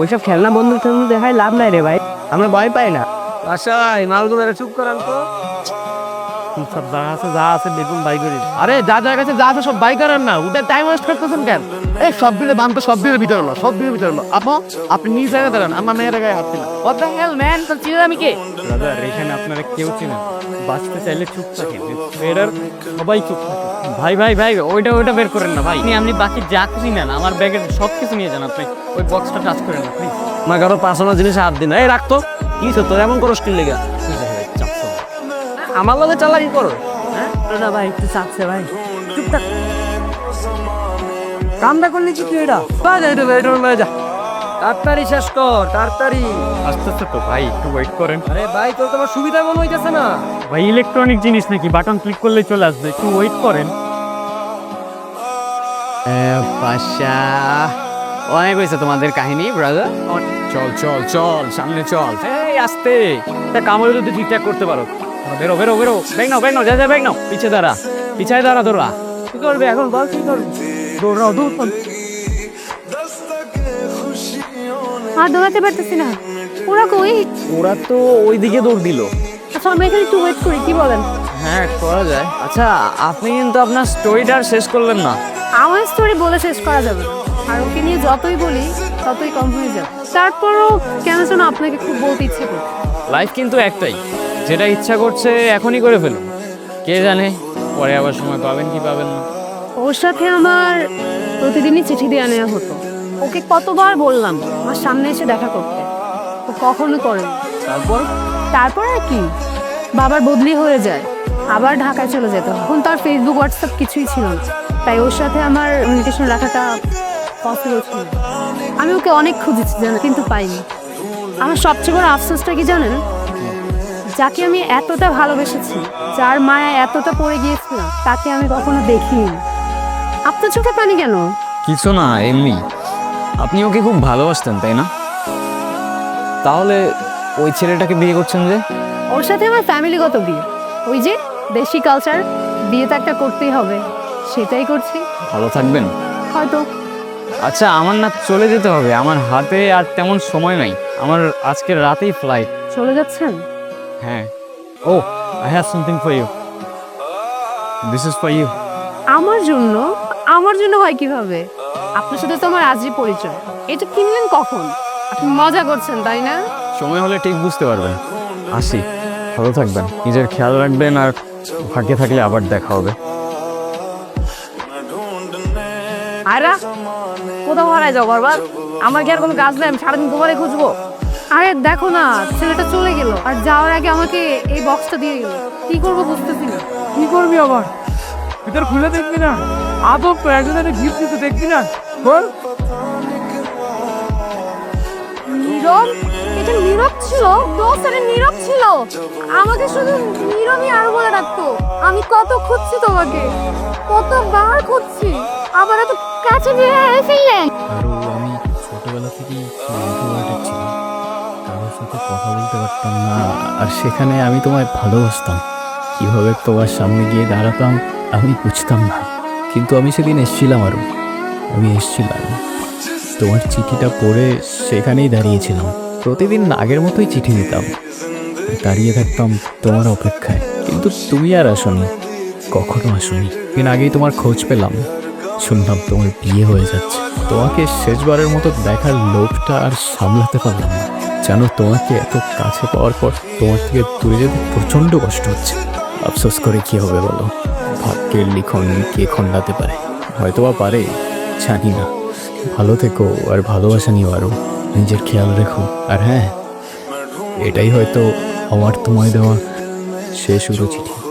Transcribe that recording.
ওইসব খেলনা বন্ধু টন্ধু দেখায় লাভ নাই রে ভাই। আমরা ভয় পাই না। বাসায় মালগুলো চুপ করান তো। সব যা আছে যা আছে বেগুন বাই করি। আরে যা যা কাছে যা আছে সব বাই করার না। ওটা টাইম ওয়েস্ট করতেছেন কেন? এই সব বিলে বান তো সব বিলের ভিতরে না সব বিলের ভিতরে না। আপা আপনি নিজ জায়গায় দাঁড়ান আমার মেয়ের গায়ে হাত দিলাম। What the hell man? তো চিনে আমি কে? ব্রাদার এখানে আপনারা কেউ চিনেন বাঁচতে চাইলে চুপ থাকেন। সবাই চুপ থাকে। ভাই ভাই ভাই ওইটা ওইটা বের করেন না ভাই। আপনি আপনি বাকি যা কিছু নেন আমার ব্যাগের সব কিছু নিয়ে যান আপনি। ওই বক্সটা টাচ করেন না প্লিজ আমার কারও পার্সোনাল জিনিস হাত দিন। এই রাখতো কি তোর? এমন করো স্কিল লেগে? আমার লগে চালাকি করো হ্যাঁ? না ভাই একটু চাচ্ছে ভাই। চুপ থাক কামটা করলি কি তুই এটা? যা যা এটা এটা লয়ে যা। তাড়াতাড়ি শেষ কর তাড়াতাড়ি। আস্তে আস্তে তো ভাই একটু ওয়েট করেন। আরে ভাই তোর তোমার সুবিধা মনে হইতেছে না। ভাই ইলেকট্রনিক জিনিস নাকি? বাটন ক্লিক করলে চলে আসবে। একটু ওয়েট করেন। পাশা। অনেক হয়েছে তোমাদের কাহিনী ব্রাদার চল চল চল সামনে চল। এই আস্তে। তা কামড় যদি ঠিকঠাক করতে পারো। বেরো বেরো বেরো। ব্যাগ নাও ব্যাগ নাও যা যা ব্যাগ নাও। পিছে দাঁড়া পিছায় দাঁড়া তোরা। কি করবে এখন? বল কি করবে? দৌড়াও দৌড় আর দৌড়াতে পারতেছি না। ওরা কই? ওরা তো ওইদিকে দৌড় দিল। আচ্ছা আমরা এখানে একটু ওয়েট করি কি বলেন? হ্যাঁ করা যায়। আচ্ছা আপনি কিন্তু আপনার স্টোরিটা শেষ করলেন না। আমার স্টোরি বলে শেষ করা যাবে আর ওকে নিয়ে যতই বলি ততই কম হয়ে যাবে। তারপরও কেন যেন আপনাকে খুব বলতে ইচ্ছে করছে লাইফ কিন্তু একটাই। যেটা ইচ্ছা করছে এখনই করে ফেলুন। কে জানে পরে আবার সময় পাবেন কি পাবেন না। ওর সাথে আমার প্রতিদিনই চিঠি দেওয়া নেওয়া হতো। ওকে কতবার বললাম আমার সামনে এসে দেখা করতে। ও কখনো করে তারপর? তারপর আর কি? বাবার বদলি হয়ে যায়। আবার ঢাকায় চলে যেত। এখন তার ফেসবুক হোয়াটসঅ্যাপ কিছুই ছিল না। তাই ওর সাথে আমার কমিউনিকেশন রাখাটা পসিবল ছিল আমি ওকে অনেক খুঁজেছি জানেন কিন্তু পাইনি। আমার সবচেয়ে বড় আফসোসটা কি জানেন? যাকে আমি এতটা ভালোবেসেছি যার মায়া এতটা পড়ে গিয়েছিলাম তাকে আমি কখনো দেখিনি। আপনার চোখে পানি কেন? কিছু না এমনি। আপনি ওকে খুব ভালোবাসতেন তাই না? তাহলে ওই ছেলেটাকে বিয়ে করছেন যে? ওর সাথে আমার ফ্যামিলিগত বিয়ে। ওই যে দেশি কালচার বিয়ে তো একটা করতেই হবে। সেটাই করছি। ভালো থাকবেন। হয়তো। আচ্ছা আমার না চলে যেতে হবে। আমার হাতে আর তেমন সময় নাই। আমার আজকে রাতেই ফ্লাইট চলে যাচ্ছেন? হ্যাঁ। ও I have something for you this is for you আমার জন্য? আমার জন্য হয় কীভাবে? আপনার সাথে তো আমার আজই পরিচয়। এটা কিনলেন কখন? আপনি মজা করছেন তাই না? সময় হলে ঠিক বুঝতে পারবেন। আসি। ভালো থাকবেন। নিজের খেয়াল রাখবেন আর ভাগ্যে থাকলে আবার দেখা হবে। আয়রা কোথাও হারাই যাও বারবার আমার কি আর কোনো কাজ নেই? আমি সারাদিন তোমারে খুঁজবো। আরে দেখো না ছেলেটা চলে গেল। আর যাওয়ার আগে আমাকে এই বক্সটা দিয়ে গেল। কি করব বুঝতেছি না। কি করবি আবার? ভিতর খুলে দেখবি না? আদব তো একজনের গিফট দিতে দেখবি না? বল। নীরব? এটা নীরব ছিল? নীরব ছিল। আমাকে শুধু নীরবই আর বলে রাখতো আমি কত খুঁজছি তোমাকে। কতবার খুঁজছি। আবার এত কাছে নিয়ে আমি ছোটবেলা কারোর সাথে কথা বলতে পারতাম না। আর সেখানে আমি তোমায় ভালোবাসতাম। কীভাবে তোমার সামনে গিয়ে দাঁড়াতাম, আমি বুঝতাম না। কিন্তু আমি সেদিন এসছিলাম আরও আমি এসছিলাম। তোমার চিঠিটা পড়ে সেখানেই দাঁড়িয়েছিলাম। প্রতিদিন আগের মতোই চিঠি দিতাম দাঁড়িয়ে থাকতাম তোমার অপেক্ষায়। কিন্তু তুমি আর আসনি। কখনো আসনি। দিন আগেই তোমার খোঁজ পেলাম। শুনলাম তোমার বিয়ে হয়ে যাচ্ছে। তোমাকে শেষবারের মতো দেখার লোভটা আর সামলাতে পারলাম না। যেন তোমাকে এত কাছে পাওয়ার পর তোমার থেকে দূরে যেতে প্রচণ্ড কষ্ট হচ্ছে। আফসোস করে কি হবে বলো? ভাগ্যের লিখন কে খণ্ডাতে পারে? হয়তোবা পারে, জানি না। ভালো থেকো আর ভালোবাসা নিও আরও। নিজের খেয়াল রেখো। আর হ্যাঁ এটাই হয়তো আমার তোমায় দেওয়া শেষ চিঠি।